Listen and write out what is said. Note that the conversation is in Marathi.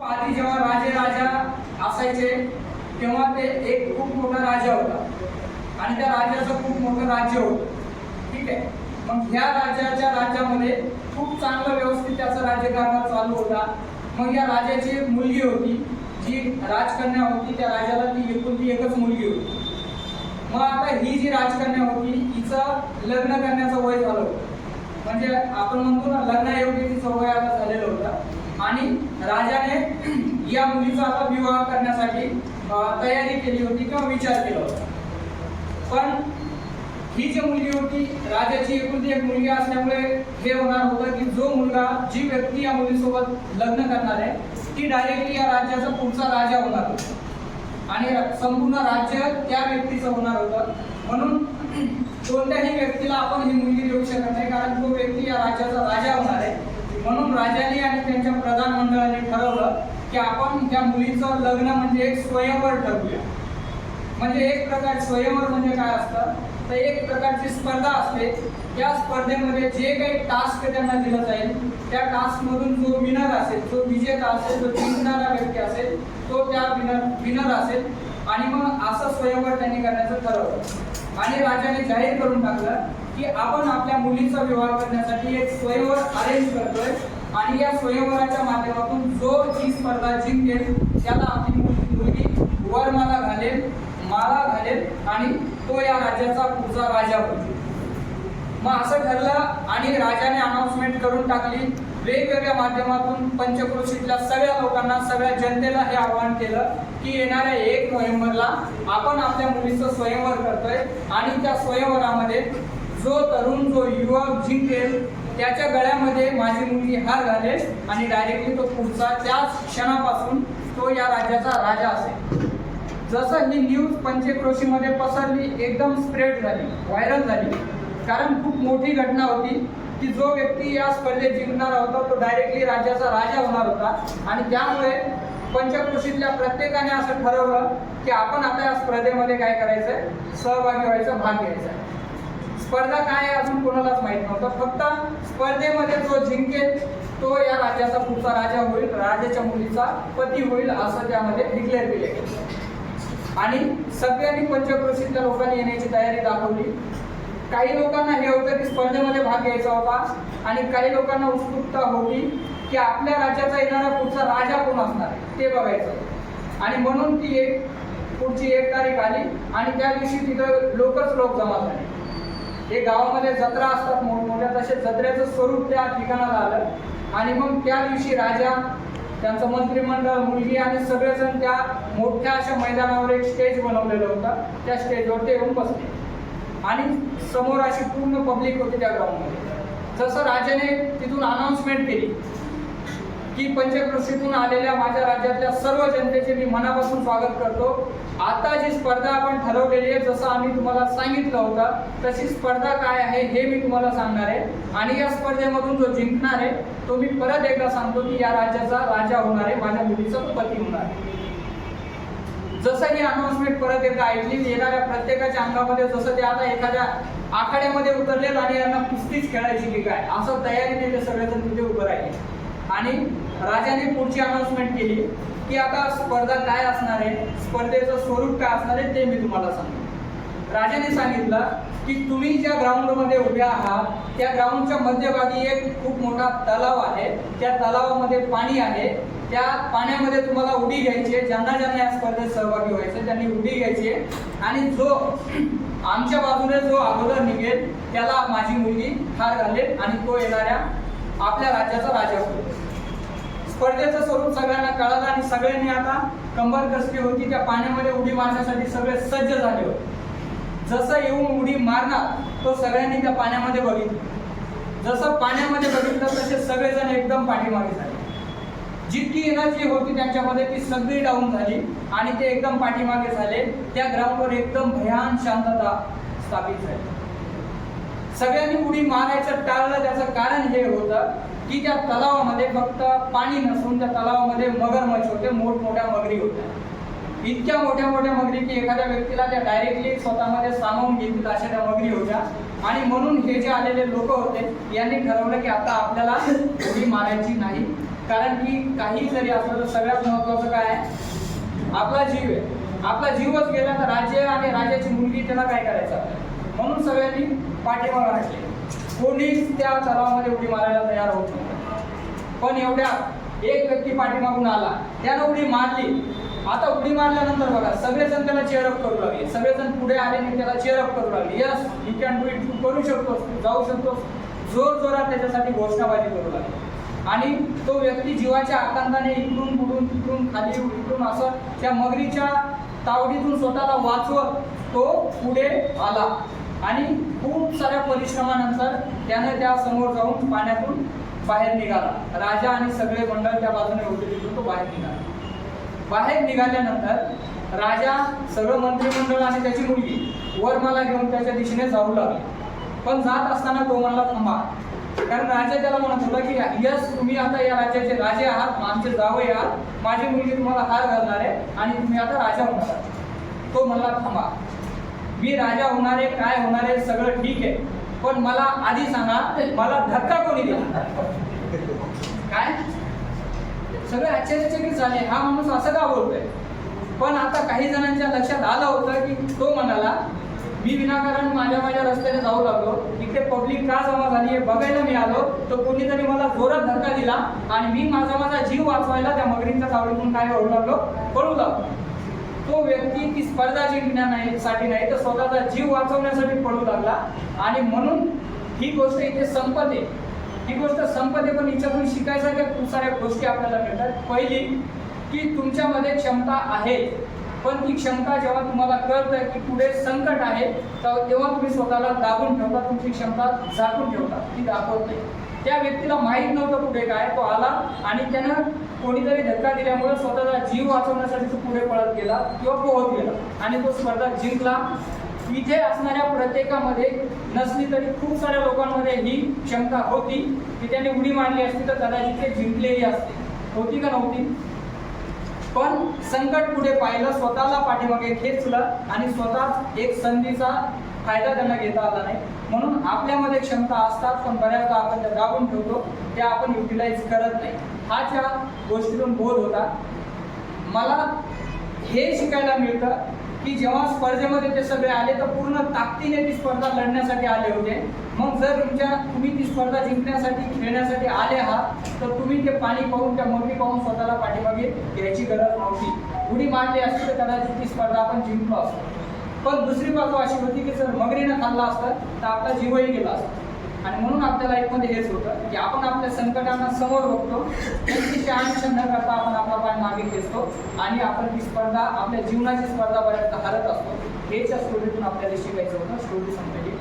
आधी जेव्हा राजे राजा असायचे तेव्हा ते एक खूप मोठा राजा होता. आणि त्या राजाचं खूप मोठं राज्य होतं. ठीक आहे? मग ह्या राजाच्या राज्यामध्ये खूप चांगलं व्यवस्थित त्याचा राज्यकारभार चालू होता. मग या राजाची एक मुलगी होती जी राजकन्या होती. त्या राजाला ती एकुलती एकच मुलगी होती. मग आता ही जी राजकन्या होती हिचं लग्न करण्याचं वय झालं होतं. म्हणजे आपण म्हणतो ना लग्नायोग्य तिचं वय आता झालेलं होतं. आणि राजाने या मुलीचा आता विवाह करण्यासाठी तयारी केली होती किंवा विचार केला होता. पण ही जी मुलगी होती राजाची एकुलती एक मुलगी असल्यामुळे हे होणार होतं की जो मुलगा जी व्यक्ती या मुलीसोबत लग्न करणार आहे ती डायरेक्टली या राज्याचा पुढचा राजा होणार होता. आणि संपूर्ण राज्य त्या व्यक्तीचं होणार होतं. म्हणून कोणत्याही व्यक्तीला आपण ही मुलगी देऊ शकत नाही कारण तो व्यक्ती या राज्याचा राजा होणार आहे. म्हणून राजाने आणि त्यांच्या प्रधान मंडळाने ठरवलं की आपण त्या मुलीचं लग्न म्हणजे एक स्वयंवर ठरवूया. म्हणजे एक प्रकार स्वयंवर म्हणजे काय असतं? तर एक प्रकारची स्पर्धा असते. त्या स्पर्धेमध्ये जे काही टास्क त्यांना दिलं जाईल त्या टास्कमधून जो विनर असेल जो विजेता असेल जो जिंकणारा व्यक्ती असेल तो त्या विनर विनर असेल. आणि मग असं स्वयंवर त्यांनी करण्याचं ठरवलं. आणि राजाने जाहीर करून टाकलं की आपण आपल्या मुलीचा विवाह करण्यासाठी एक स्वयंवर अरेंज करतोय आणि या स्वयंवराच्या माध्यमातून जो ही स्पर्धा जिंकेल त्याला आपली मुलगी मुलगी वरमाला घालेल माला घालेल आणि तो या राज्याचा पुढचा राजा होईल. मग असं ठरलं आणि राजाने अनाउन्समेंट करून टाकली. वेगवेगळ्या माध्यमातून पंचक्रोशीतल्या सगळ्या लोकांना सगळ्या जनतेला हे आवाहन केलं की येणाऱ्या एक नोव्हेंबरला आपण आपल्या मुलीचं स्वयंवर करतोय आणि त्या स्वयंवरामध्ये जो तरुण जो युवक जिंकेल त्याच्या गळ्यामध्ये माझी मुलगी हार घालेल आणि डायरेक्टली तो पुढचा त्याच क्षणापासून तो या राज्याचा राजा असेल. जसं ही न्यूज पंचक्रोशीमध्ये पसरली एकदम स्प्रेड झाली व्हायरल झाली. कारण खूप मोठी घटना होती की जो व्यक्ती या स्पर्धेत जिंकणारा होता तो डायरेक्टली राज्याचा राजा होणार होता. आणि त्यामुळे पंचक्रोशीतल्या प्रत्येकाने असं ठरवलं की आपण आता या स्पर्धेमध्ये काय करायचं सहभागी व्हायचं भाग घ्यायचा आहे. स्पर्धा काय आहे अजून कोणालाच माहीत नव्हतं. फक्त स्पर्धेमध्ये जो जिंकेल तो या राज्याचा पुढचा राजा होईल राजाच्या मुलीचा पती होईल असं त्यामध्ये डिक्लेअर केले आणि सगळ्यांनी पंचक्रोशीतल्या लोकांनी येण्याची तयारी दाखवली. काही लोकांना हे होतं की स्पर्धेमध्ये भाग घ्यायचा होता आणि काही लोकांना उत्सुकता होती की आपल्या राज्याचा येणारा पुढचा राजा कोण असणार ते बघायचं. आणि म्हणून ती एक पुढची एक तारीख आली आणि त्या दिवशी तिथं लोकच लोक जमा झाले. हे गावामध्ये जत्रा असतात मोठमोठ्या तसे जत्रेचं स्वरूप त्या ठिकाणाला आलं. आणि मग त्या दिवशी राजा त्यांचं मंत्रिमंडळ मुलगी आणि सगळेजण त्या मोठ्या अशा मैदानावर एक स्टेज बनवलेलं होतं. त्या स्टेजवर ते येऊन बसले. आणि समोर अशी पूर्ण पब्लिक होती त्या ग्राउंडमध्ये जसं राजाने तिथून अनाऊन्समेंट केली की पंचकृषीतून आलेल्या माझ्या राज्यातल्या सर्व जनतेचे मी मनापासून स्वागत करतो. आता जी स्पर्धा आपण ठरवलेली आहे जसं आम्ही तुम्हाला सांगितलं होतं तशी स्पर्धा काय आहे हे मी तुम्हाला सांगणार आहे. आणि या स्पर्धेमधून जो जिंकणार आहे तो मी परत एकदा सांगतो की या राज्याचा राजा होणार आहे माझ्या मुलीचा पती होणार आहे. जसं ही अनाउन्समेंट परत एकदा ऐकली येणाऱ्या प्रत्येकाच्या अंगामध्ये जसं ते आता एखाद्या आखाड्यामध्ये उतरलेत आणि यांना कुस्तीच खेळायची की काय असं तयारीने ते सगळेजण तिथे उभं राहिले. आणि राजाने पुढची अनाउन्समेंट केली की आता स्पर्धा काय असणार आहे स्पर्धेचं स्वरूप काय असणार आहे ते मी तुम्हाला सांगतो. राजाने सांगितलं की तुम्ही ज्या ग्राउंडमध्ये उभे आहात त्या ग्राउंडच्या मध्यभागी एक खूप मोठा तलाव आहे. त्या तलावामध्ये पाणी आहे. त्या पाण्यामध्ये तुम्हाला उडी घ्यायची आहे. ज्यांना ज्यांना या स्पर्धेत सहभागी व्हायचं त्यांनी उडी घ्यायची आहे. आणि जो आमच्या बाजूने जो अगोदर निघेल त्याला माझी मुलगी हार घालेल आणि तो येणाऱ्या आपल्या राज्याचा राजा होईल. स्पर्धेचं स्वरूप सगळ्यांना कळालं आणि सगळ्यांनी आता कंबर कसली होती त्या पाण्यामध्ये उडी मारण्यासाठी सगळे सज्ज झाले होते. जसं येऊन उडी मारणार तो सगळ्यांनी त्या पाण्यामध्ये बघितलं. जसं पाण्यामध्ये बघितलं तसे सगळेजण एकदम पाठीमागे झाले. जितकी एनर्जी होती त्यांच्यामध्ये ती सगळी डाऊन झाली आणि ते एकदम पाठीमागे झाले. त्या ग्राउंडवर एकदम भयान शांतता स्थापित झाली. सगळ्यांनी उडी मारायचं टाळलं त्याचं कारण हे होतं की त्या तलावामध्ये फक्त पाणी नसून त्या तलावामध्ये मगरमच्छ होते मोठमोठ्या मगरी होत्या. इतक्या मोठ्या मोठ्या मगरी की एखाद्या व्यक्तीला त्या डायरेक्टली स्वतःमध्ये सामावून घेतील अशा त्या मगरी होत्या. आणि म्हणून हे जे आलेले लोक होते यांनी ठरवलं की आता आपल्याला उडी मारायची नाही. कारण की काही जरी असलं तर सगळ्यात महत्वाचं काय आहे? आपला जीव आहे. आपला जीवच गेला तर राज्य आणि राजाची मुलगी त्याला काय करायचं? म्हणून सगळ्यांनी पाठीमागं हटले कोणीच त्या तलावामध्ये उडी मारायला तयार होत नव्हतं. पण एवढ्या एक व्यक्ती पाठीमागून आला. त्यानं उडी मारली. आता उडी मारल्यानंतर बघा सगळेजण त्याला चेअरअप करू लागले. सगळेजण पुढे आले आणि त्याला चेअरअप करू लागले. Yes you can do it तू करू शकतोस तू जाऊ शकतोस. जोर जोरात त्याच्यासाठी घोषणाबाजी करू लागले. आणि तो व्यक्ती जीवाच्या आकांताने इकडून कुठून तिकडून खाली इकडून असं त्या मगरीच्या तावडीतून स्वतःला वाचवत तो पुढे आला. आणि खूप साऱ्या परिश्रमानंतर त्यानं त्या समोर जाऊन पाण्यातून बाहेर निघाला. राजा आणि सगळे मंडळ त्या बाजूने होते तिथून तो बाहेर निघाला. बाहेर निघाल्यानंतर राजा सगळं मंत्रिमंडळ आणि त्याची मुलगी वर मला घेऊन त्याच्या दिशेने जाऊ लागले. पण जात असताना तो म्हणला थांबा. कारण राजा त्याला म्हणत होता की यस तुम्ही आता या राज्याचे राजे आहात आमचे जावई आहात माझी मुलगी तुम्हाला हार घालणार आहे आणि तुम्ही आता राजा होणार तो म्हणला थांबा. मी राजा होणार आहे काय होणार आहे सगळं ठीक आहे. पण मला आधी सांगा मला धक्का कोणी दिला? काय? सगळे आश्चर्यचकित झाले. हा माणूस असं का बोलतोय? पण आता काही जणांच्या लक्षात आलं होतं की तो म्हणाला मी विनाकारण माझ्या माझ्या रस्त्याने जाऊ लागलो. इकडे पब्लिक का जमा झाली आहे बघायला मी आलो तर कोणीतरी मला जोरात धक्का दिला आणि मी माझा माझा जीव वाचवायला त्या मगरींच्या तावडीतून काय करू लागलो? पळू लागलो. तो व्यक्ती ती स्पर्धा जिंकण्या नाही साठी नाही तर स्वतःचा जीव वाचवण्यासाठी पडू लागला. आणि म्हणून ही गोष्ट इथे संपते. ही गोष्ट संपते पण हिच्यातून शिकायसारख्या खूप साऱ्या गोष्टी आपल्याला मिळतात. पहिली की तुमच्यामध्ये क्षमता आहे पण ती क्षमता जेव्हा तुम्हाला कळतं की पुढे संकट आहे तेव्हा तुम्ही स्वतःला दाबून ठेवता तुमची क्षमता झाकून ठेवता. ती दाखवते. त्या व्यक्तीला माहीत नव्हतं पुढे काय तो आला आणि त्यानं कोणीतरी धक्का दिल्यामुळे स्वतःचा जीव वाचवण्यासाठी तो पुढे पळत गेला किंवा पोहत गेला. आणि तो स्पर्धा जिंकला. इथे असणाऱ्या प्रत्येकामध्ये नसली तरी खूप साऱ्या लोकांमध्ये ही क्षमता होती की त्याने उडी मारली असती तर कदाचित ते जिंकलेही असते. होती का नव्हती? पण संकट पुढे पाहिलं स्वतःला पाठीमागे खेचलं आणि स्वतः एक संधीचा फायदा त्यांना घेता आला नाही. म्हणून आपल्यामध्ये क्षमता असतात पण बऱ्याचदा आपण त्या दाबून ठेवतो त्या आपण युटिलाइज करत नाही. हा ज्या गोष्टीतून बोध होता. मला हे शिकायला मिळतं की जेव्हा स्पर्धेमध्ये ते सगळे आले तर पूर्ण ताकदीने ती स्पर्धा लढण्यासाठी आले होते. मग जर तुमच्या तुम्ही ती स्पर्धा जिंकण्यासाठी खेळण्यासाठी आले आहात तर तुम्ही ते पाणी पाहून त्या मोठी पाहून स्वतःला पाठीमागे घ्यायची गरज नव्हती. उडी मारली असती तर कदाचित ती स्पर्धा आपण जिंकलो असतो. पण दुसरी बाजू अशी होती की जर मगरीनं खाल्ला असतं तर आपला जीवही गेला असता. आणि म्हणून आपल्या लाईफमध्ये हेच होतं की आपण आपल्या संकटांना समोर बघतो त्यांची न करता आपण आपला पाय मागे खेचतो आणि आपण ती स्पर्धा आपल्या जीवनाची स्पर्धा बऱ्याचदा हरत असतो. हेच्या स्टोरीतून आपल्याला शिकायचं होतं स्टोरी संपली.